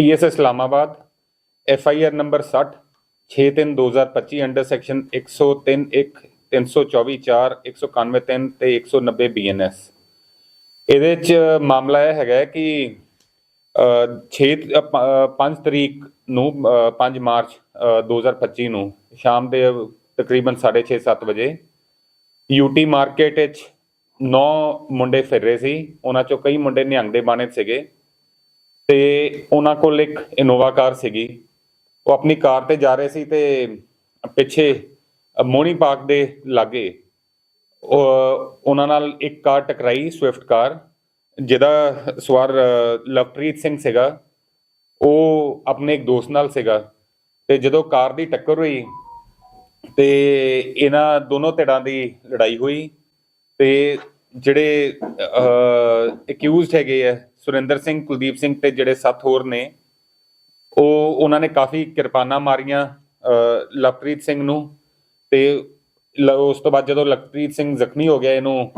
PS Islamabad F I R number 60 6/3/2025 under section 103 1 324 4 191 3 ਤੇ 190 BNS ਇਹਦੇ ਚ ਮਾਮਲਾ ਇਹ ਹੈਗਾ ਕਿ 6 5 ਤਰੀਕ ਨੂੰ 5 ਮਾਰਚ ਅ, 2025 ਨੂੰ ਸ਼ਾਮ ਦੇ ਤਕਰੀਬਨ 6:30 7 ਵਜੇ ਯੂਟੀ ਮਾਰਕੀਟ ਵਿੱਚ 9 ਮੁੰਡੇ ਫਿਰ ਰਹੇ ਸੀ। ਉਹਨਾਂ ਚੋਂ ਕਈ ਮੁੰਡੇ ਨਿਹੰਗ ਦੇ ਬਾਣੇ ਸੀਗੇ। ਤੇ ਉਹਨਾਂ ਕੋਲ ਇੱਕ ਇਨੋਵਾ ਕਾਰ ਸੀਗੀ। ਉਹ ਆਪਣੀ ਕਾਰ ਤੇ ਜਾ ਰਹੇ ਸੀ ਤੇ ਪਿੱਛੇ ਮੋਣੀ ਪਾਰਕ ਦੇ ਲਾਗੇ ਉਹਨਾਂ ਨਾਲ ਇੱਕ ਕਾਰ ਟਕਰਾਈ ਸਵਿਫਟ ਕਾਰ, ਜਿਹਦਾ ਸਵਾਰ ਲਵਪ੍ਰੀਤ ਸਿੰਘ ਸੀਗਾ। ਉਹ ਆਪਣੇ ਇੱਕ ਦੋਸਤ ਨਾਲ ਸੀਗਾ ਤੇ ਜਦੋਂ ਕਾਰ ਦੀ ਟੱਕਰ ਹੋਈ ਤੇ ਇਹਨਾਂ ਦੋਨੋਂ ਧਿਰਾਂ ਦੀ ਲੜਾਈ ਹੋਈ ਤੇ ਜਿਹੜੇ ਅਕਿਊਜ਼ਡ ਹੈਗੇ ਆ ਸੁਰਿੰਦਰ ਸਿੰਘ, ਕੁਲਦੀਪ ਸਿੰਘ ਤੇ ਜਿਹੜੇ ਸੱਤ ਹੋਰ ਨੇ, ਉਹ, ਉਹਨਾਂ ਨੇ ਕਾਫੀ ਕਿਰਪਾਨਾਂ ਮਾਰੀਆਂ ਲਵਪ੍ਰੀਤ ਸਿੰਘ ਨੂੰ ਤੇ ਲ- ਉਸ ਤੋਂ ਬਾਅਦ ਜਦੋਂ ਲਵਪ੍ਰੀਤ ਸਿੰਘ ਜ਼ਖਮੀ ਹੋ ਗਿਆ, ਇਹਨੂੰ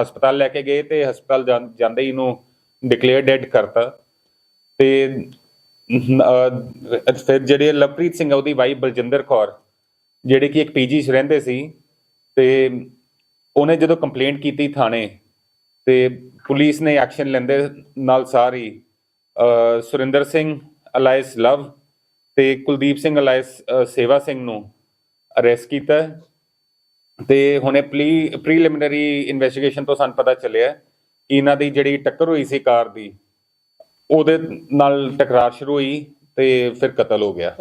ਹਸਪਤਾਲ ਲੈ ਕੇ ਗਏ ਤੇ ਹਸਪਤਾਲ ਜਾਂ- ਜਾਂਦੇ ਹੀ ਇਹਨੂੰ ਡਿਕਲੇਅਰ ਡੈਡ ਕਰਤਾ ਤੇ ਫਿਰ ਜਿਹੜੇ ਲਵਪ੍ਰੀਤ ਸਿੰਘ ਆ, ਉਹਦੀ ਵਾਈਫ ਬਲਜਿੰਦਰ ਕੌਰ, ਜਿਹੜੇ ਕਿ ਇੱਕ ਪੀਜੀ 'ਚ ਰਹਿੰਦੇ ਸੀ ਤੇ ਉਹਨੇ ਜਦੋਂ ਕੰਪਲੇਂਟ ਕੀਤੀ ਥਾਣੇ ਤੇ ਪੁਲਿਸ ਨੇ ਐਕਸ਼ਨ ਲੈਂਦੇ ਨਾਲ ਸਾਰੀ ਸੁਰਿੰਦਰ ਸਿੰਘ, ਅਲਾਇਸ ਲਵ ਤੇ ਕੁਲਦੀਪ ਸਿੰਘ, ਅਲਾਇਸ ਸੇਵਾ ਸਿੰਘ ਨੂੰ ਅਰੈਸਟ ਕੀਤਾ ਹੈ। ਤੇ ਹੁਣੇ ਪਲੀ ਪ੍ਰੀਲਿਮਿਨਰੀ ਇਨਵੈਸਟੀਗੇਸ਼ਨ ਤੋਂ ਸਾਨੂੰ ਪਤਾ ਚੱਲਿਆ ਕਿ ਇਹਨਾਂ ਦੀ ਜਿਹੜੀ ਟੱਕਰ ਹੋਈ ਸੀ ਕਾਰ ਦੀ, ਉਹਦੇ ਨਾਲ ਟਕਰਾਰ ਸ਼ੁਰੂ ਹੋਈ ਤੇ ਫਿਰ ਕਤਲ ਹੋ ਗਿਆ